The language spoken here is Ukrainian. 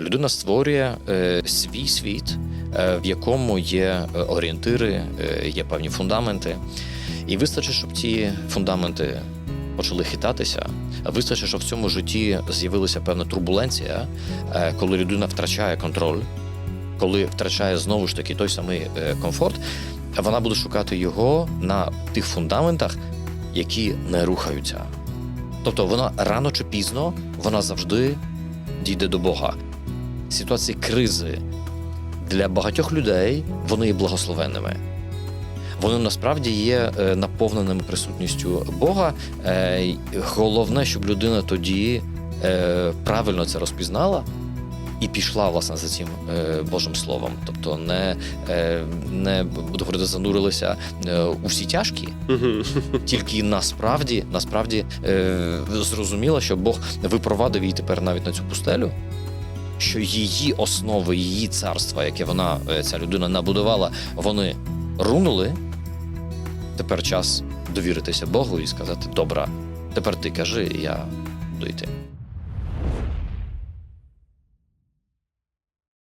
Людина створює е, свій світ, е, в якому є е, орієнтири, е, є певні фундаменти. І вистачить, щоб ці фундаменти почали хитатися. Вистачить, щоб в цьому житті з'явилася певна турбуленція, е, коли людина втрачає контроль, коли втрачає знову ж таки той самий е, комфорт, вона буде шукати його на тих фундаментах, які не рухаються. Тобто вона рано чи пізно вона завжди дійде до Бога. Ситуації кризи для багатьох людей вони є благословенними. Вони насправді є е, наповненими присутністю Бога. Е, Головне, щоб людина тоді е, правильно це розпізнала і пішла власне за цим Божим словом. Тобто не, не буду говорити, занурилися у всі тяжкі, тільки насправді, насправді зрозуміла, що Бог випровадив її тепер навіть на цю пустелю. Що її основи, її царства, яке вона, е, ця людина набудувала, вони рунули. Тепер час довіритися Богу і сказати: Добра, тепер ти кажи, я буду йти.